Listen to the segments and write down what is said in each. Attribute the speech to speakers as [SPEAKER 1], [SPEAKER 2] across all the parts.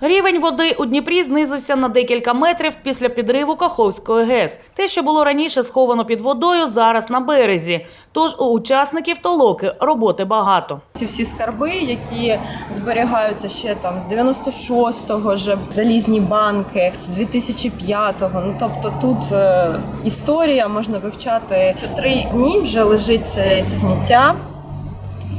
[SPEAKER 1] Рівень води у Дніпрі знизився на декілька метрів після підриву Каховської ГЕС. Те, що було раніше сховано під водою, зараз на березі. Тож у учасників толоки роботи багато.
[SPEAKER 2] Ці всі скарби, які зберігаються ще там з 96-го, вже залізні банки, з 2005-го. Ну тобто тут е, історія можна вивчати три дні. Вже лежить сміття.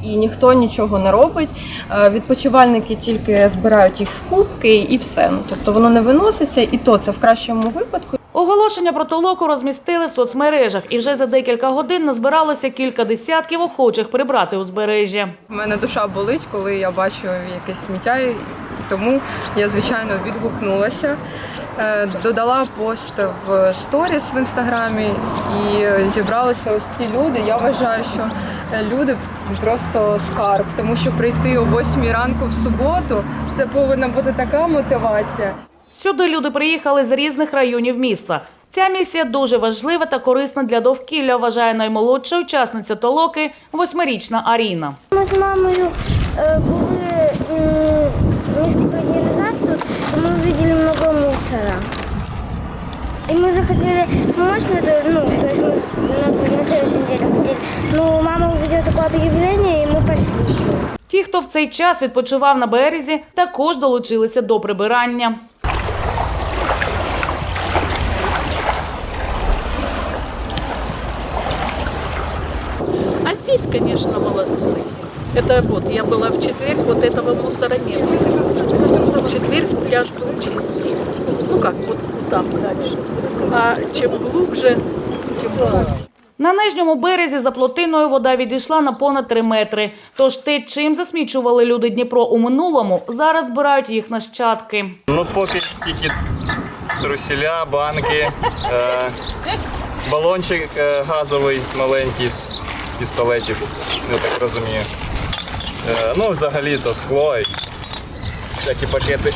[SPEAKER 2] І ніхто нічого не робить. Е, Відпочивальники тільки збирають їх в кубки і все. Ну тобто воно не виноситься, і то це в кращому випадку.
[SPEAKER 1] Оголошення про толоку розмістили в соцмережах, і вже за декілька годин назбиралося кілька десятків охочих прибрати узбережжя.
[SPEAKER 3] У мене душа болить, коли я бачу якесь сміття, тому я звичайно відгукнулася. Е, Додала пост в сторіс в інстаграмі і зібралися ось ці люди. Я вважаю, що е, люди просто скарб, тому що прийти о 8 ранку в суботу це повинна бути така мотивація.
[SPEAKER 1] Сюди люди приїхали з різних районів міста. Ця місія дуже важлива та корисна для довкілля, вважає наймолодша учасниця толоки восьмирічна Аріна.
[SPEAKER 4] Ми з мамою е, були м, несколько дней назад тут, и мы увидели много мусора. И мы захотели помочь, но это, ну, то есть мы на, на следующей неделе хотели. Но мама увидела такое объявление, и мы пошли с ней.
[SPEAKER 1] Ті, хто в цей час відпочивав на березі, також долучилися до прибирання.
[SPEAKER 5] А здесь, конечно, молодцы. Это вот, я была в четверг, вот этого мусора не было. В четверг пляж был чистый. Ну как, вот там дальше. А чем глубже, тем глубже.
[SPEAKER 1] На нижньому березі за плотиною вода відійшла на понад 3 метри. Тож те, чим засмічували люди Дніпро у минулому, зараз збирають їх нащадки.
[SPEAKER 6] Ну, поки тільки труселя, банки, е, балончик е, газовий маленький з пістолетів, я так розумію. Е, ну, взагалі то скло і всякі пакети.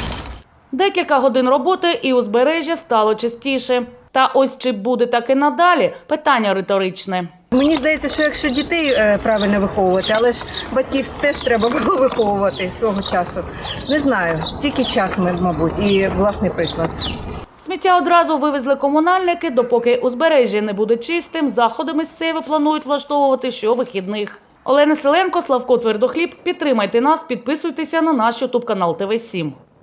[SPEAKER 1] Декілька годин роботи і узбережжя стало чистіше. Та ось чи буде так і надалі? Питання риторичне.
[SPEAKER 7] Мені здається, що якщо дітей е, правильно виховувати, але ж батьків теж треба було виховувати свого часу. Не знаю, тільки час, ми- мабуть, і власний приклад.
[SPEAKER 1] Сміття одразу вивезли комунальники. Допоки узбережжя не буде чистим, заходи місцеві планують влаштовувати щовихідних. Олена Селенко, Славко Твердохліб. Підтримайте нас, підписуйтеся на наш ютуб канал ТВ 7